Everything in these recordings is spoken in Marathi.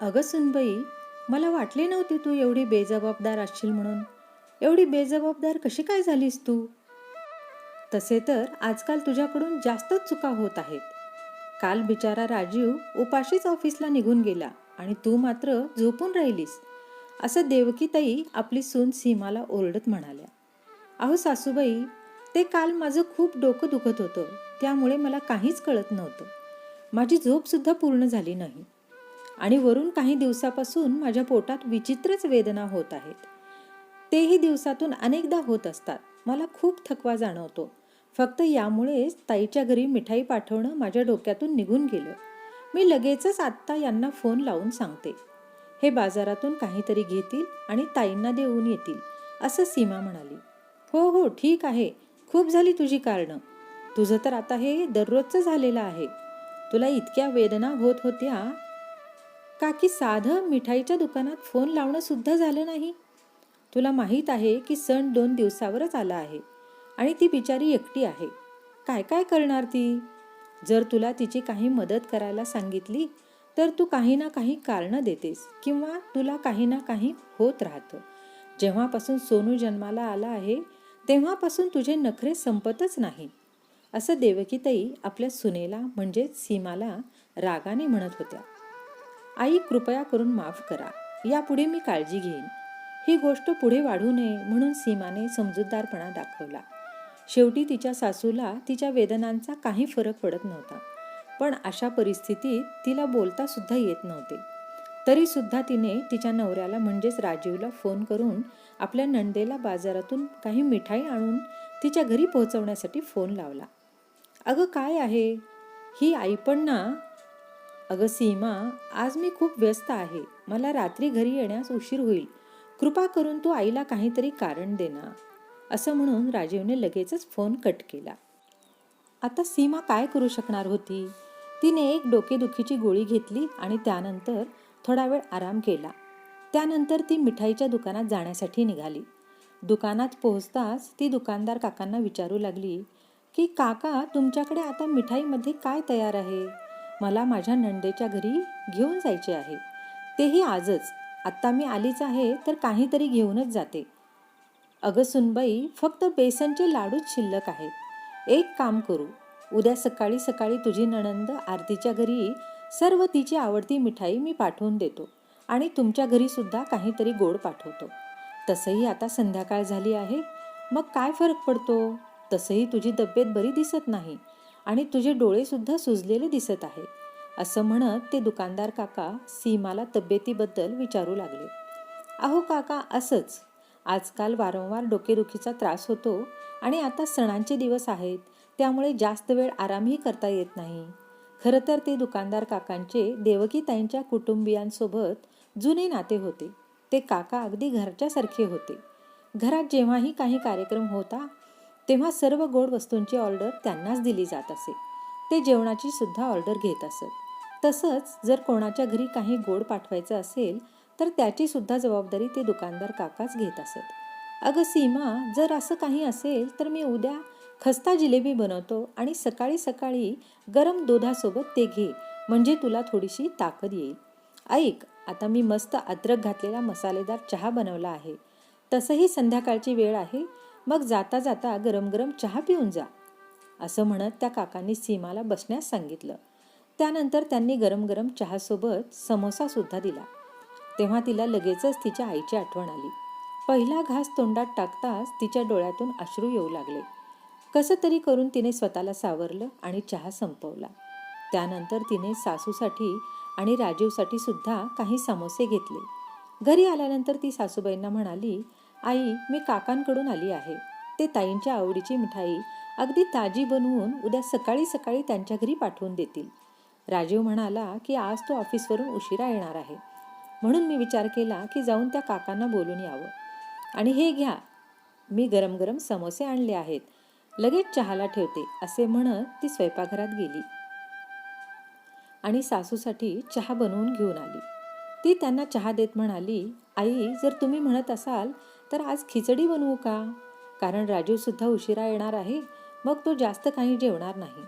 अगं सुनबाई मला वाटले नव्हते तू एवढी बेजबाबदार असशील म्हणून. एवढी बेजबाबदार कशी काय झालीस तू? तसे तर आजकाल तुझ्याकडून जास्तच चुका होत आहेत. काल बिचारा राजीव उपाशीच ऑफिसला निघून गेला आणि तू मात्र झोपून राहिलीस असं देवकीताई आपली सून सीमाला ओरडत म्हणाल्या. अहो सासूबाई ते काल माझं खूप डोकं दुखत होतं त्यामुळे मला काहीच कळत नव्हतं. माझी झोपसुद्धा पूर्ण झाली नाही. आणि वरून काही दिवसापासून माझ्या पोटात विचित्रच वेदना होत आहेत. तेही दिवसातून अनेकदा होत असतात. मला खूप थकवा जाणवतो. फक्त यामुळेच ताईच्या घरी मिठाई पाठवणं माझ्या डोक्यातून निघून गेलं. मी लगेचच आत्ता यांना फोन लावून सांगते. हे बाजारातून काहीतरी घेतील आणि ताईंना देऊन येतील असं सीमा म्हणाली. हो हो ठीक आहे. खूप झाली तुझी कारणं. तुझं तर आता हे दररोजचं झालेलं आहे. तुला इतक्या वेदना होत होत्या का की साधं मिठाईच्या दुकानात फोन लावणं सुद्धा झालं नाही? तुला माहीत आहे की सण दोन दिवसावरच आला आहे आणि ती बिचारी एकटी आहे. काय काय करणार ती? जर तुला तिची काही मदत करायला सांगितली तर तू काही ना काही कारणं देतेस किंवा तुला काही ना काही होत राहतं. जेव्हापासून सोनू जन्माला आला आहे तेव्हापासून तुझे नखरे संपतच नाही. असं देवकीताई आपल्या सुनेला म्हणजेच सीमाला रागाने म्हणत होत्या. आई कृपया करून माफ करा. यापुढे मी काळजी घेईन. ही गोष्ट पुढे वाढू नये म्हणून सीमाने समजूतदारपणा दाखवला. शेवटी तिच्या सासूला तिच्या वेदनांचा काही फरक पडत नव्हता. पण अशा परिस्थितीत तिला बोलता सुद्धा येत नव्हते. तरी सुद्धा तिने तिच्या नवऱ्याला म्हणजेच राजीवला फोन करून आपल्या नंदेला बाजारातून काही मिठाई आणून तिच्या घरी पोहोचवण्यासाठी फोन लावला. अगं काय आहे? ही आई पण ना अगं सीमा आज मी खूप व्यस्त आहे. मला रात्री घरी येण्यास उशीर होईल. कृपा करून तू आईला काहीतरी कारण दे ना. असं म्हणून राजीवने लगेचच फोन कट केला. आता सीमा काय करू शकणार होती? तिने एक डोकेदुखीची गोळी घेतली आणि त्यानंतर थोडा वेळ आराम केला. त्यानंतर ती मिठाईच्या दुकानात जाण्यासाठी निघाली. दुकानात पोहोचताच ती दुकानदार काकांना विचारू लागली की काका तुमच्याकडे आता मिठाईमध्ये काय तयार आहे? मला माझ्या नंदेच्या घरी घेऊन जायचे आहे. तेही आजच. आत्ता मी आलीच आहे तर काहीतरी घेऊनच जाते. अगं सुनबाई फक्त बेसनचे लाडूच शिल्लक आहेत एक काम करू. उद्या सकाळी सकाळी तुझी नणंद आरतीच्या घरी सर्व तिची आवडती मिठाई मी पाठवून देतो आणि तुमच्या घरीसुद्धा काहीतरी गोड पाठवतो. तसंही आता संध्याकाळ झाली आहे. मग काय फरक पडतो? तसंही तुझी तब्येत बरी दिसत नाही. आणि तुझे डोळेसुद्धा सुजलेले दिसत आहे. असं म्हणत ते दुकानदार काका सीमाला तब्येतीबद्दल विचारू लागले. अहो काका असंच. आजकाल वारंवार डोकेदुखीचा त्रास होतो आणि आता सणांचे दिवस आहेत त्यामुळे जास्त वेळ आरामही करता येत नाही. खरं तर ते दुकानदार काकांचे देवकीताईंच्या कुटुंबियांसोबत जुने नाते होते. ते काका अगदी घरच्यासारखे होते. घरात जेव्हाही काही कार्यक्रम होता तेव्हा सर्व गोड वस्तूंची ऑर्डर त्यांनाच दिली जात असे. ते जेवणाची सुद्धा ऑर्डर घेत असत. तसंच जर कोणाच्या घरी काही गोड पाठवायचं असेल तर त्याची सुद्धा जबाबदारी ते दुकानदार काकाच घेत असत. अगं सीमा जर असं काही असेल तर मी उद्या खस्ता जिलेबी बनवतो आणि सकाळी सकाळी गरम दुधासोबत ते घे म्हणजे तुला थोडीशी ताकद येईल. ऐक आता मी मस्त अद्रक घातलेला मसालेदार चहा बनवला आहे. तसंही संध्याकाळची वेळ आहे मग जाता जाता गरम गरम चहा पिऊन जा असं म्हणत त्या काकांनी सीमाला बसण्यास सांगितलं. त्यानंतर त्यांनी गरम गरम चहासोबत समोसासुद्धा दिला. तेव्हा तिला लगेचच तिच्या आईची आठवण आली. पहिला घास तोंडात टाकताच तिच्या डोळ्यातून अश्रू येऊ लागले. कसं तरी करून तिने स्वतःला सावरलं आणि चहा संपवला. त्यानंतर तिने सासूसाठी आणि राजीवसाठी सुद्धा काही समोसे घेतले. घरी आल्यानंतर ती सासूबाईंना म्हणाली आई मी काकांकडून आली आहे. ते ताईंच्या आवडीची मिठाई अगदी ताजी बनवून उद्या सकाळी सकाळी त्यांच्या घरी पाठवून देतील. राजीव म्हणाला की आज तो ऑफिसवरून उशिरा येणार आहे. म्हणून मी विचार केला की जाऊन त्या काकांना बोलून यावं. आणि हे घ्या. मी गरम गरम समोसे आणले आहेत. लगेच चहाला ठेवते असे म्हणत ती स्वयंपाकघरात गेली. आणि सासूसाठी चहा बनवून घेऊन आली. ती त्यांना चहा देत म्हणाली आई जर तुम्ही म्हणत असाल तर आज खिचडी बनवू का? कारण राजीवसुद्धा उशिरा येणार आहे मग तो जास्त काही जेवणार नाही.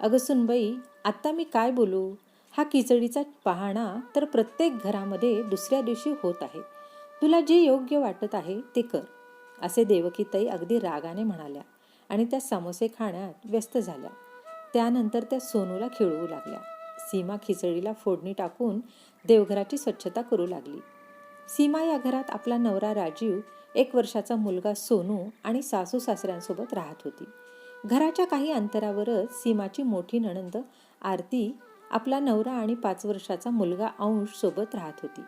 अगं सुनबाई आत्ता मी काय बोलू? हा खिचडीचा पाहणा तर प्रत्येक घरामध्ये दुसऱ्या दिवशी होत आहे. तुला जे योग्य वाटत आहे ते कर असे देवकीताई अगदी रागाने म्हणाल्या आणि त्या समोसे खाण्यात व्यस्त झाल्या. त्यानंतर त्या सोनूला खिळवू लागल्या. सीमा खिचडीला फोडणी टाकून देवघराची स्वच्छता करू लागली. सीमा या घरात आपला नवरा राजीव एक वर्षाचा मुलगा सोनू आणि सासू सासऱ्यांसोबत राहत होती. घराच्या काही अंतरावरच सीमाची मोठी नणंद आरती आपला नवरा आणि पाच वर्षाचा मुलगा अंश सोबत राहत होती.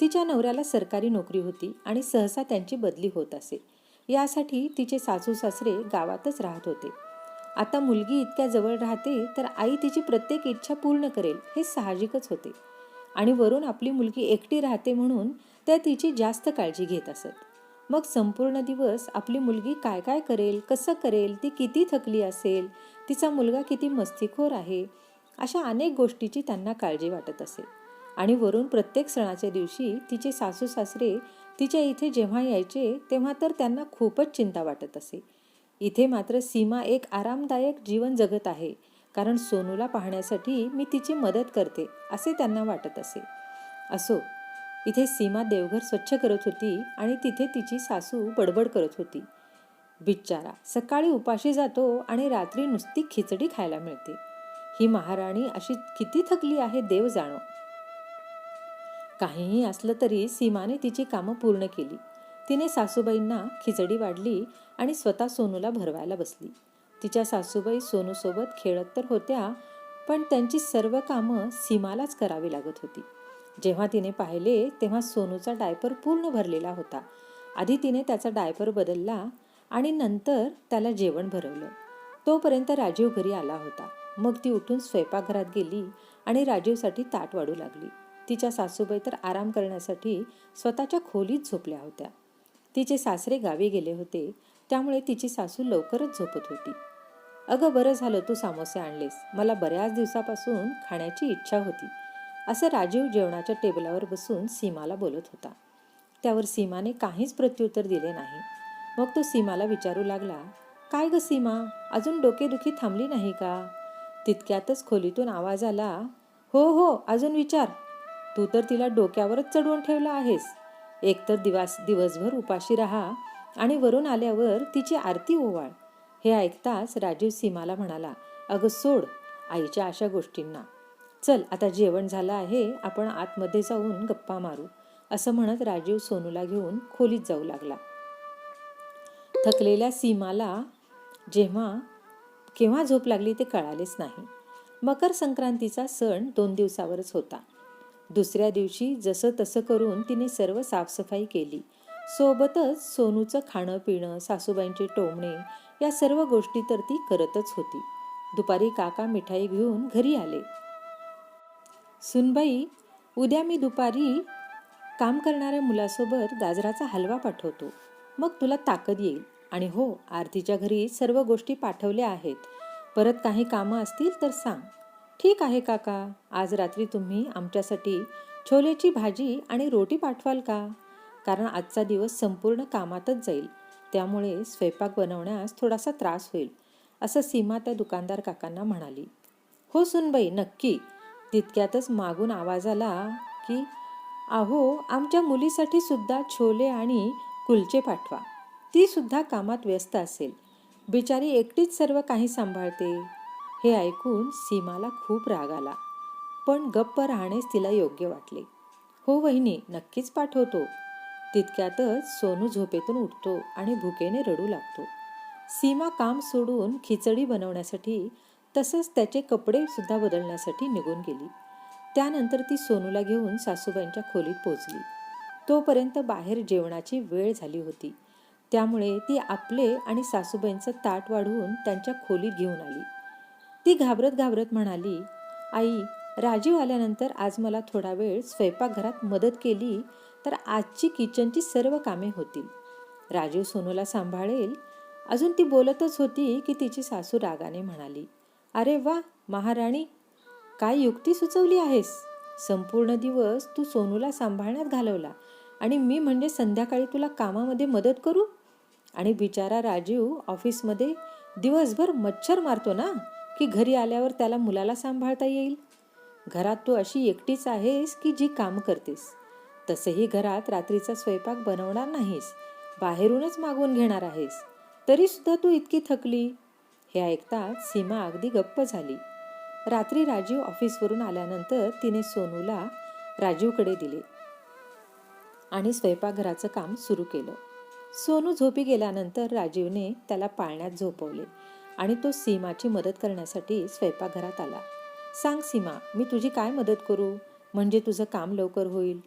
तिच्या नवऱ्याला सरकारी नोकरी होती आणि सहसा त्यांची बदली होत असे. यासाठी तिचे सासू सासरे गावातच राहत होते. आता मुलगी इतक्या जवळ राहते तर आई तिची प्रत्येक इच्छा पूर्ण करेल हे साहजिकच होते. आणि वरून आपली मुलगी एकटी राहते म्हणून त्या तिची जास्त काळजी घेत असत. मग संपूर्ण दिवस आपली मुलगी काय काय करेल कसं करेल ती किती थकली असेल तिचा मुलगा किती मस्तीखोर आहे अशा अनेक गोष्टीची त्यांना काळजी वाटत असे. आणि वरून प्रत्येक सणाच्या दिवशी तिचे सासू सासरे तिच्या इथे जेव्हा यायचे तेव्हा तर त्यांना खूपच चिंता वाटत असे. इथे मात्र सीमा एक आरामदायक जीवन जगत आहे कारण सोनूला पाहण्यासाठी मी तिची मदत करते असे त्यांना वाटत असे. असो इथे सीमा देवघर स्वच्छ करत होती आणि तिथे तिची सासू बडबड करत होती. बिचारा सकाळी उपाशी जातो आणि रात्री नुसती खिचडी खायला मिळते. ही महाराणी अशी किती थकली आहे देव जाणो. काहीही असलं तरी सीमाने तिची कामं पूर्ण केली. तिने सासूबाईंना खिचडी वाढली आणि स्वतः सोनूला भरवायला बसली. तिच्या सासूबाई सोनूसोबत खेळत तर होत्या पण त्यांची सर्व कामं सीमालाच करावी लागत होती. जेव्हा तिने पाहिले तेव्हा सोनूचा डायपर पूर्ण भरलेला होता. आधी तिने त्याचा डायपर बदलला आणि नंतर त्याला जेवण भरवलं. तोपर्यंत राजीव घरी आला होता. मग ती उठून स्वयंपाकघरात गेली आणि राजीवसाठी ताट वाढू लागली. तिच्या सासूबाई तर आराम करण्यासाठी स्वतःच्या खोलीत झोपल्या होत्या. तिचे सासरे गावी गेले होते त्यामुळे तिची सासू लवकरच झोपत होती. अगं बरं झालं तू सामोसे आणलेस. मला बऱ्याच दिवसापासून खाण्याची इच्छा होती. असं राजीव जेवणाच्या टेबलावर बसून सीमाला बोलत होता. त्यावर सीमाने काहीच प्रत्युत्तर दिले नाही. मग तो सीमाला विचारू लागला काय ग सीमा अजून डोकेदुखी थांबली नाही का? तितक्यातच खोलीतून आवाज आला हो हो अजून विचार. तू तर तिला डोक्यावरच चढवून ठेवला आहेस. एकतर दिवस दिवसभर उपाशी राहा आणि वरून आल्यावर तिची आरती ओवाळ. हे ऐकताच राजीव सीमाला म्हणाला अगं सोड आईच्या अशा गोष्टींना. चल आता जेवण झालं आहे आपण आतमध्ये जाऊन गप्पा मारू असं म्हणत राजीव सोनूला घेऊन खोलीत जाऊ लागला. थकलेल्या सीमाला जेव्हा केव्हा झोप लागली ते कळालेच नाही. मकर संक्रांतीचा सण दोन दिवसावरच होता. दुसऱ्या दिवशी जसं तसं करून तिने सर्व साफसफाई केली. सोबतच सोनूचं खाणं पिणं सासूबाईंचे टोमणे या सर्व गोष्टी तर ती करतच होती. दुपारी काका मिठाई घेऊन घरी आले. सुनबाई उद्या मी दुपारी काम करणाऱ्या मुलासोबत गाजराचा हलवा पाठवतो. मग तुला ताकद येईल. आणि हो आरतीच्या घरी सर्व गोष्टी पाठवल्या आहेत. परत काही कामं असतील तर सांग. ठीक आहे काका. आज रात्री तुम्ही आमच्यासाठी छोलेची भाजी आणि रोटी पाठवाल का? कारण आजचा दिवस संपूर्ण कामातच जाईल. त्यामुळे स्वयंपाक बनवण्यास थोडासा त्रास होईल असं सीमा त्या दुकानदार काकांना म्हणाली. हो सुनबाई नक्की. तितक्यातच मागून आवाज आला की अहो आमच्या मुलीसाठी सुद्धा छोले आणि कुलचे पाठवा. ती सुद्धा कामात व्यस्त असेल. बिचारी एकटीच सर्व काही सांभाळते. हे ऐकून सीमाला खूप राग आला. पण गप्प राहणेच तिला योग्य वाटले. हो वहिनी नक्कीच पाठवतो. तितक्यातच सोनू झोपेतून उठतो आणि भुकेने रडू लागतो. सीमा काम सोडून खिचडी बनवण्यासाठी तसंच त्याचे कपडेसुद्धा बदलण्यासाठी निघून गेली. त्यानंतर ती सोनूला घेऊन सासूबाईंच्या खोलीत पोचली तोपर्यंत बाहेर जेवणाची वेळ झाली होती. त्यामुळे ती आपले आणि सासूबाईंचं ताट वाढवून त्यांच्या खोलीत घेऊन आली. ती घाबरत घाबरत म्हणाली आई राजीव आल्यानंतर आज मला थोडा वेळ स्वयंपाकघरात मदत केली तर आजची किचनची सर्व कामे होतील. राजीव सोनूला सांभाळेल. अजून ती बोलतच होती की तिची सासू रागाने म्हणाली. अरे वा महाराणी काय युक्ती सुचवली आहेस? संपूर्ण दिवस तू सोनूला सांभाळण्यात घालवला आणि मी म्हणजे संध्याकाळी तुला कामामध्ये मदत करू? आणि बिचारा राजीव ऑफिसमध्ये दिवसभर मच्छर मारतो ना की घरी आल्यावर त्याला मुलाला सांभाळता येईल? घरात तू अशी एकटीच आहेस की जी काम करतेस. तसंही घरात रात्रीचा स्वयंपाक बनवणार नाहीस बाहेरूनच मागवून घेणार आहेस. तरीसुद्धा तू इतकी थकली. हे ऐकताच सीमा अगदी गप्प झाली. रात्री राजीव ऑफिसवरून आल्यानंतर तिने सोनूला राजीवकडे दिले आणि स्वयंपाकघराचं काम सुरू केलं. सोनू झोपी गेल्यानंतर राजीवने त्याला पाळण्यात झोपवले आणि तो सीमाची मदत करण्यासाठी स्वयंपाकघरात आला. सांग सीमा मी तुझी काय मदत करू? म्हणजे तुझं काम लवकर होईल.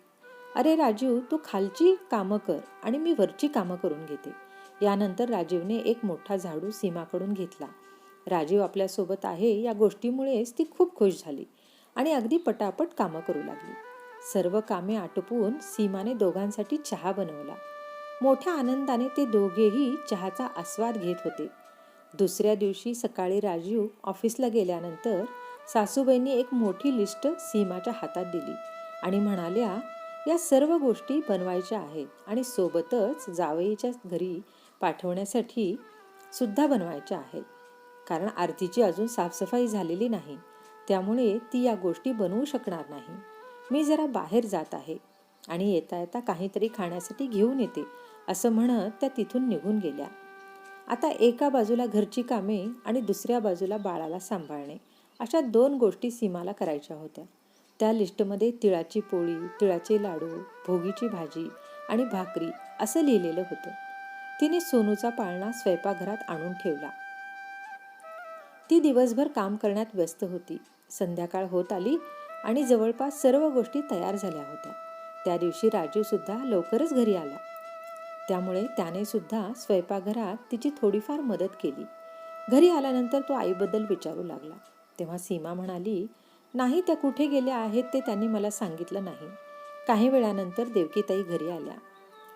अरे राजीव तू खालची कामं कर आणि मी वरची कामं करून घेते. यानंतर राजीवने एक मोठा झाडू सीमाकडून घेतला. राजीव आपल्यासोबत आहे या गोष्टीमुळेच ती खूप खुश झाली आणि अगदी पटापट कामं करू लागली. सर्व कामे आटोपून सीमाने दोघांसाठी चहा बनवला. मोठ्या आनंदाने ते दोघेही चहाचा आस्वाद घेत होते. दुसऱ्या दिवशी सकाळी राजीव ऑफिसला गेल्यानंतर सासूबाईंनी एक मोठी लिस्ट सीमाच्या हातात दिली आणि म्हणाल्या या सर्व गोष्टी बनवायच्या आहेत आणि सोबतच जावईच्या घरी पाठवण्यासाठी सुद्धा बनवायच्या आहेत. कारण आरतीची अजून साफसफाई झालेली नाही. त्यामुळे ती या गोष्टी बनवू शकणार नाही. मी जरा बाहेर जात आहे आणि येता येता काहीतरी खाण्यासाठी घेऊन येते असं म्हणत त्या तिथून निघून गेल्या. आता एका बाजूला घरची कामे आणि दुसऱ्या बाजूला बाळाला सांभाळणे अशा दोन गोष्टी सीमाला करायच्या होत्या. त्या लिस्टमध्ये तिळाची पोळी तिळाचे लाडू भोगीची भाजी आणि भाकरी असं लिहिलेलं होतं. तिने सोनूचा पाळणा स्वयंपाकघरात आणून ठेवला. ती दिवसभर काम करण्यात व्यस्त होती. संध्याकाळ होत आली आणि जवळपास सर्व गोष्टी तयार झाल्या होत्या. त्या दिवशी राजीव सुद्धा लवकरच घरी आला. त्यामुळे त्याने सुद्धा स्वयंपाकघरात तिची थोडीफार मदत केली. घरी आल्यानंतर तो आईबद्दल विचारू लागला. तेव्हा सीमा म्हणाली नाही त्या कुठे गेल्या आहेत ते त्यांनी मला सांगितलं नाही. काही वेळानंतर देवकीताई घरी आल्या.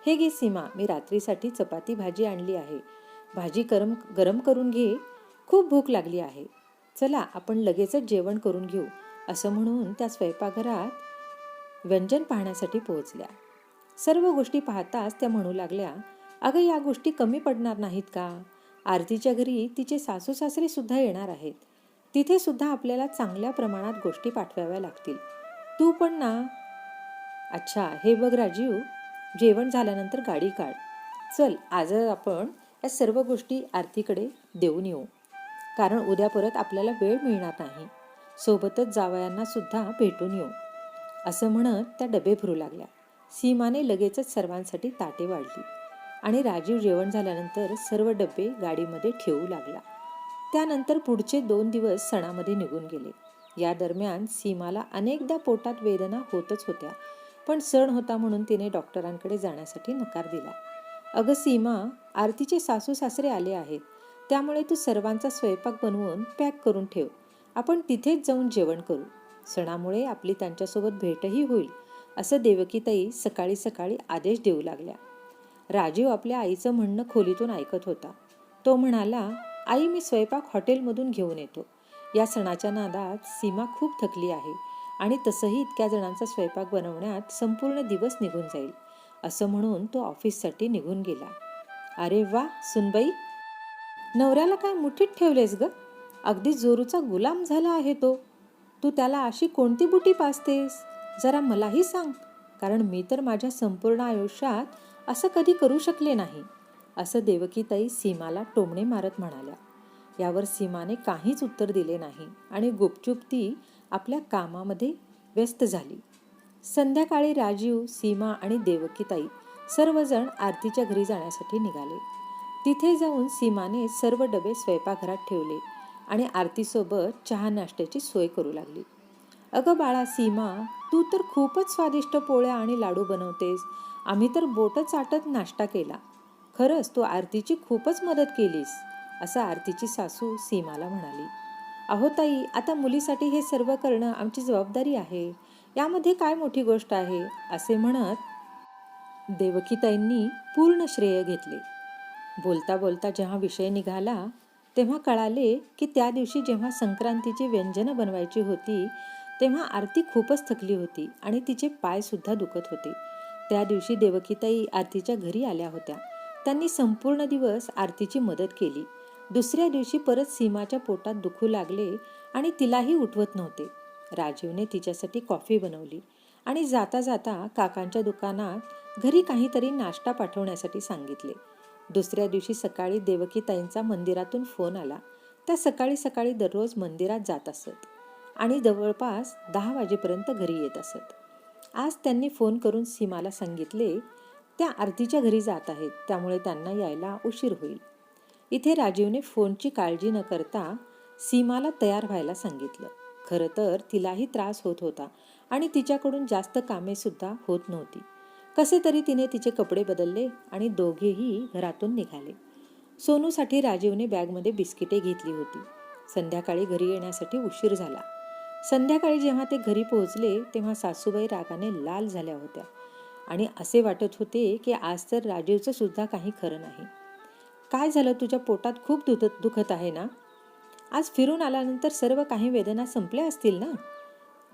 हे घे सीमा मी रात्रीसाठी चपाती भाजी आणली आहे. भाजी गरम गरम करून घे. खूप भूक लागली आहे. चला आपण लगेचच जेवण करून घेऊ असं म्हणून त्या स्वयंपाकघरात व्यंजन पाहण्यासाठी पोहोचल्या. सर्व गोष्टी पाहताच त्या म्हणू लागल्या अगं या गोष्टी कमी पडणार नाहीत का? आरतीच्या घरी तिचे सासू सासरे सुद्धा येणार आहेत. तिथे सुद्धा आपल्याला चांगल्या प्रमाणात गोष्टी पाठवाव्या लागतील. तू पण ना. अच्छा हे बघ राजीव जेवण झाल्यानंतर गाडी काढ. चल आज आपण या सर्व गोष्टी आरतीकडे देऊन येऊ. कारण उद्या परत आपल्याला वेळ मिळणार नाही. सोबतच जावयांना सुद्धा भेटून येऊ. असं म्हणत त्या डबे भरू लागल्या. सीमाने लगेचच सर्वांसाठी ताटे वाढली. आणि राजीव जेवण झाल्यानंतर सर्व डबे गाडीमध्ये ठेवू लागला. त्यानंतर पुढचे दोन दिवस सणामध्ये निघून गेले. या दरम्यान सीमाला अनेकदा पोटात वेदना होतच होत्या. पण सण होता म्हणून तिने डॉक्टरांकडे जाण्यासाठी नकार दिला. अगं सीमा आरतीचे सासू सासरे आले आहेत. त्यामुळे तू सर्वांचा स्वयंपाक बनवून पॅक करून ठेव. आपण तिथेच जाऊन जेवण करू. सणामुळे आपली त्यांच्यासोबत भेटही होईल असं देवकीताई सकाळी सकाळी आदेश देऊ लागल्या. राजीव आपल्या आईचं म्हणणं खोलीतून ऐकत होता. तो म्हणाला आई मी स्वयंपाक हॉटेलमधून घेऊन येतो. या सणाच्या नादात सीमा खूप थकली आहे. आणि तसंही इतक्या जणांचा स्वयंपाक बनवण्यात संपूर्ण दिवस निघून जाईल असं म्हणून तो ऑफिससाठी निघून गेला. अरे वा सुनबाई! नवऱ्याला काय मुठीत ठेवलेस ग? अगदी जोरूचा गुलाम झाला आहे तो. तू त्याला अशी कोणती बुटी पाचतेस जरा मलाही सांग कारण मी तर माझ्या संपूर्ण आयुष्यात असं कधी करू शकले नाही असं देवकीताई सीमाला टोमणे मारत म्हणाल्या. यावर सीमाने काहीच उत्तर दिले नाही आणि गुपचूप ती आपल्या कामामध्ये व्यस्त झाली. संध्याकाळी राजीव सीमा आणि देवकीताई सर्वजण आरतीच्या घरी जाण्यासाठी निघाले. तिथे जाऊन सीमाने सर्व डबे स्वयंपाकघरात ठेवले आणि आरतीसोबत चहा नाश्त्याची सोय करू लागली. अगं बाळा सीमा तू तर खूपच स्वादिष्ट पोळ्या आणि लाडू बनवतेस. आम्ही तर बोटं चाटत नाश्ता केला. खरंच तू आरतीची खूपच मदत केलीस असं आरतीची सासू सीमाला म्हणाली. अहो ताई आता मुलीसाठी हे सर्व करणं आमची जबाबदारी आहे. यामध्ये काय मोठी गोष्ट आहे असे म्हणत देवकीताईंनी पूर्ण श्रेय घेतले. बोलता बोलता जेव्हा विषय निघाला तेव्हा कळाले की त्या दिवशी जेव्हा संक्रांतीची व्यंजनं बनवायची होती तेव्हा आरती खूपच थकली होती आणि तिचे पायसुद्धा दुखत होते. त्या दिवशी देवकीताई आरतीच्या घरी आल्या होत्या. त्यांनी संपूर्ण दिवस आरतीची मदत केली. दुसऱ्या दिवशी परत सीमाच्या पोटात दुखू लागले आणि तिलाही उठवत नव्हते. राजीवने तिच्यासाठी कॉफी बनवली आणि जाता जाता काकांच्या दुकानात घरी काहीतरी नाश्ता पाठवण्यासाठी सांगितले. दुसऱ्या दिवशी सकाळी देवकीताईंचा मंदिरातून फोन आला. त्या सकाळी सकाळी दररोज मंदिरात जात असत आणि जवळपास दहा वाजेपर्यंत घरी येत असत. आज त्यांनी फोन करून सीमाला सांगितले त्या आरतीच्या घरी जात आहेत त्यामुळे त्यांना यायला उशीर होईल. इथे राजीवने फोनची काळजी न करता सीमाला तयार व्हायला सांगितलं. खरं तर तिलाही त्रास होत होता आणि तिच्याकडून जास्त कामे सुद्धा होत नव्हती. कसे तरी तिने तिचे कपडे बदलले आणि दोघेही घरातून निघाले. सोनूसाठी राजीवने बॅगमध्ये बिस्किटे घेतली होती. संध्याकाळी घरी येण्यासाठी उशीर झाला. संध्याकाळी जेव्हा ते घरी पोहोचले तेव्हा सासूबाई रागाने लाल झाल्या होत्या. आणि असे वाटत होते की आज तर राजीवचं सुद्धा काही खरं नाही. काय झालं? तुझ्या पोटात खूप दुखत दुखत आहे ना? आज फिरून आल्यानंतर सर्व काही वेदना संपल्या असतील ना?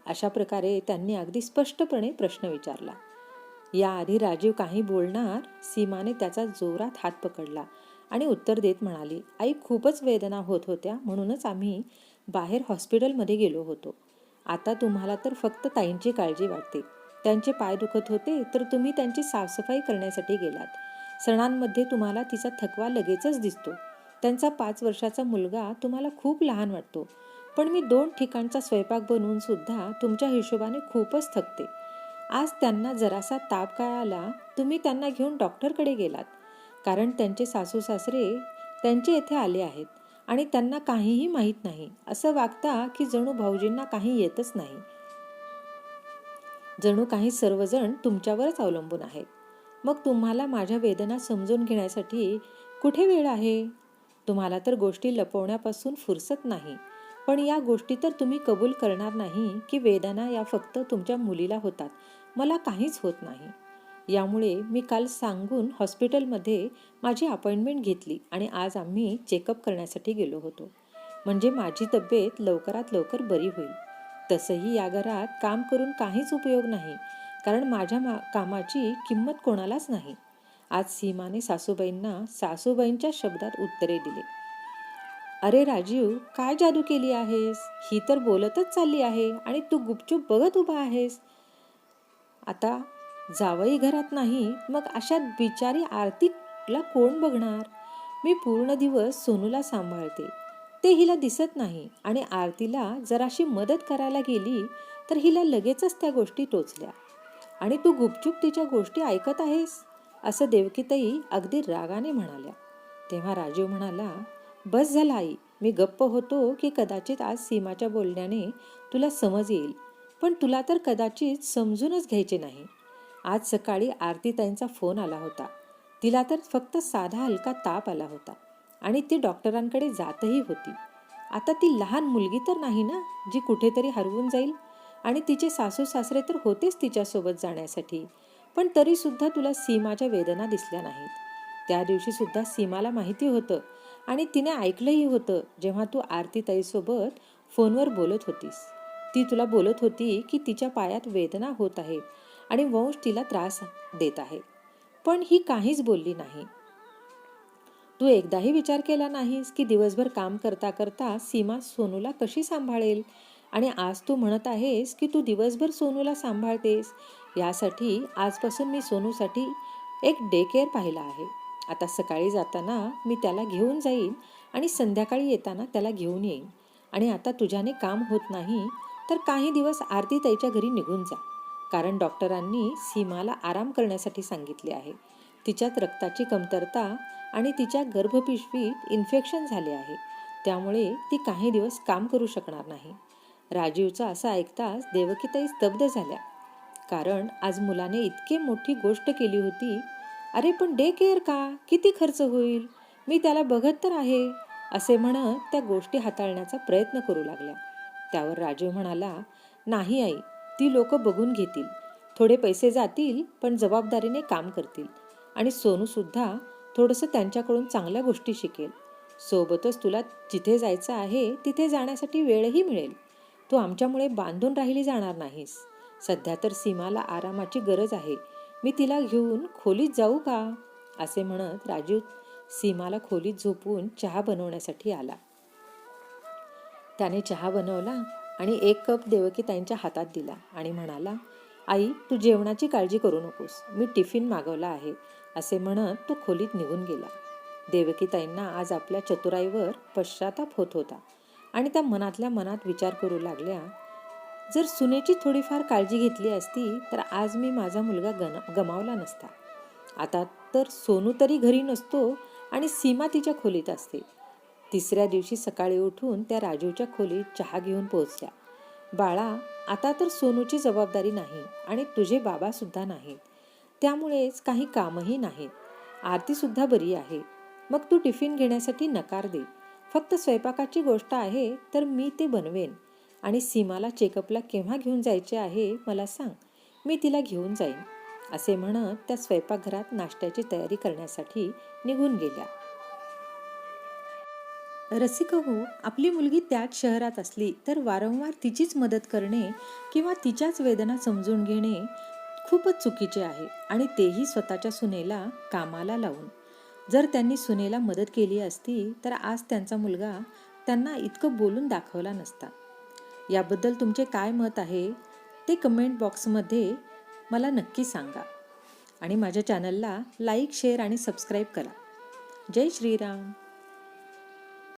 अशा प्रकारे त्यांनी अगदी स्पष्टपणे प्रश्न विचारला. याआधी राजीव काही बोलणार सीमाने त्याचा जोरात हात पकडला आणि उत्तर देत म्हणाली आई खूपच वेदना होत होत्या म्हणूनच आम्ही बाहेर हॉस्पिटलमध्ये गेलो होतो. आता तुम्हाला तर फक्त ताईंची काळजी वाटते. त्यांचे पाय दुखत होते तर तुम्ही त्यांची साफसफाई करण्यासाठी गेलात. सणांमध्ये तुम्हाला तिचा थकवा लगेचच दिसतो. त्यांचा पाच वर्षाचा मुलगा तुम्हाला खूप लहान वाटतो. पण मी दोन ठिकाणचा स्वयंपाक बनवून सुद्धा तुमच्या हिशोबाने खूपच थकते. आज त्यांना जरासा ताप काय आला तुम्ही त्यांना घेऊन डॉक्टरकडे गेलात. कारण त्यांचे सासू सासरे त्यांचे येथे आले आहेत आणि त्यांना काहीही माहीत नाही. असं वागता की जणू भाऊजींना काही येतच नाही. जणू काही सर्वजण तुमच्यावरच अवलंबून आहेत. मग तुम्हाला माझ्या वेदना समजून घेण्यासाठी कुठे वेळ आहे? तुम्हाला तर गोष्टी लपवण्यापासून फुरसत नाही. पण या गोष्टी तर तुम्ही कबूल करणार नाही की वेदना या फक्त तुमच्या मुलीला होतात. मला काहीच होत नाही. यामुळे मी काल सांगून हॉस्पिटलमध्ये माझी अपॉइंटमेंट घेतली आणि आज आम्ही चेकअप करण्यासाठी गेलो होतो. म्हणजे माझी तब्येत लवकरात लवकर बरी होईल. तसंही या घरात काम करून काहीच उपयोग नाही. कारण माझ्या मा कामाची किंमत कोणालाच नाही. आज सीमाने सासूबाईंना सासूबाईंच्या शब्दात उत्तरे दिले. अरे राजीव काय जादू केली आहेस? ही तर बोलतच चालली आहे आणि तू गुपचूप बघत उभा आहेस. आता जावई घरात नाही मग अशा बिचारी आरतीला कोण बघणार? मी पूर्ण दिवस सोनूला सांभाळते. ते हिला दिसत नाही आणि आरतीला जराशी मदत करायला गेली तर हिला लगेचच त्या गोष्टी टोचल्या. आणि तू गुपचूप तिच्या गोष्टी ऐकत आहेस? असं देवकीताई अगदी रागाने म्हणाल्या. तेव्हा राजीव म्हणाला बस झाला आई मी गप्प होतो की कदाचित आज सीमाच्या बोलण्याने तुला समज येईल. पण तुला तर कदाचित समजूनच घ्यायचे नाही. आज सकाळी आरतीताईंचा फोन आला होता. तिला तर फक्त साधा हलका ताप आला होता आणि ती डॉक्टरांकडे जातही होती. आता ती लहान मुलगी तर नाही ना जी कुठेतरी हरवून जाईल? आणि तिचे सासू सासरे तर होतेच तिच्यासोबत जाण्यासाठी. पण तरी सुद्धा तुला सीमाच्या वेदना दिसल्या नाहीत. त्या दिवशी सुद्धा सीमाला माहिती होतं आणि तिने ऐकलंही होतं जेव्हा तू आरतीताईसोबत फोनवर बोलत होतीस. ती तुला बोलत होती की तिच्या पायात वेदना होत आहे आणि वंश तिला त्रास देत आहे. पण ही काहीच बोलली नाही. तू एकदाही विचार केला नाहीस की दिवसभर काम करता करता सीमा सोनूला कशी सांभाळेल? आणि आज तू म्हणत आहेस की तू दिवसभर सोनूला सांभाळतेस. यासाठी आजपासून मी सोनूसाठी एक डे केअर पाहिला आहे. आता सकाळी जाताना मी त्याला घेऊन जाईन आणि संध्याकाळी येताना त्याला घेऊन येईन. आणि आता तुझ्याने काम होत नाही तर काही दिवस आरती ताईच्या घरी निघून जा. कारण डॉक्टरांनी सीमाला आराम करण्यासाठी सांगितले आहे. तिच्यात रक्ताची कमतरता आणि तिच्या गर्भपिशवीत इन्फेक्शन झाले आहे. त्यामुळे ती काही दिवस काम करू शकणार नाही. राजीवचा असा ऐकताच देवकीताई स्तब्ध झाल्या. कारण आज मुलाने इतकी मोठी गोष्ट केली होती. अरे पण डे केअर का? किती खर्च होईल? मी त्याला बघत तर आहे असे म्हणत त्या गोष्टी हाताळण्याचा प्रयत्न करू लागल्या. त्यावर राजीव म्हणाला नाही आई ती लोक बघून घेतील. थोडे पैसे जातील पण जबाबदारीने काम करतील. आणि सोनूसुद्धा थोडंसं त्यांच्याकडून चांगल्या गोष्टी शिकेल. सोबतच तुला जिथे जायचं आहे तिथे जाण्यासाठी वेळही मिळेल. तू आमच्यामुळे बांधून राहिली जाणार नाहीस. सध्या तर सीमाला आरामाची गरज आहे. मी तिला घेऊन खोलीत जाऊ का? असे म्हणत राजू सीमाला खोलीत झोपून चहा बनवण्यासाठी आला. त्याने चहा बनवला आणि एक कप देवकीताईंच्या हातात दिला आणि म्हणाला आई तू जेवणाची काळजी करू नकोस. मी टिफिन मागवला आहे. असे म्हणत तो खोलीत निघून गेला. देवकीताईंना आज आपल्या चतुराईवर पश्चाताप होत होता. आणि त्या मनातल्या मनात विचार करू लागल्या जर सुनेची थोडीफार काळजी घेतली असती तर आज मी माझा मुलगा गन गमावला नसता. आता तर सोनू तरी घरी नसतो आणि सीमा तिच्या खोलीत असते. तिसऱ्या दिवशी सकाळी उठून त्या राजूच्या खोलीत चहा घेऊन पोहोचल्या. बाळा आता तर सोनूची जबाबदारी नाही आणि तुझे बाबासुद्धा नाहीत. त्यामुळेच काही कामही नाहीत. आरतीसुद्धा बरी आहे. मग तू टिफिन घेण्यासाठी नकार दे. फक्त स्वयंपाकाची गोष्ट आहे तर मी ते बनवेन. आणि सीमाला चेकअपला केव्हा घेऊन जायचे आहे मला सांग. मी तिला घेऊन जाईन. असे म्हणत त्या स्वयंपाकघरात नाश्त्याची तयारी करण्यासाठी निघून गेल्या. रसिकहू आपली मुलगी त्याच शहरात असली तर वारंवार तिचीच मदत करणे किंवा तिच्याच वेदना समजून घेणे खूपच चुकीचे आहे. आणि तेही स्वतःच्या सुनेला कामाला लावून. जर त्यांनी सुनेला मदत केली असती तर आज त्यांचा मुलगा त्यांना इतकं बोलून दाखवला नसता. याबद्दल तुमचे काय मत आहे ते कमेंट बॉक्समध्ये मला नक्की सांगा. आणि माझ्या चॅनलला लाईक शेअर आणि सबस्क्राईब करा. जय श्रीराम.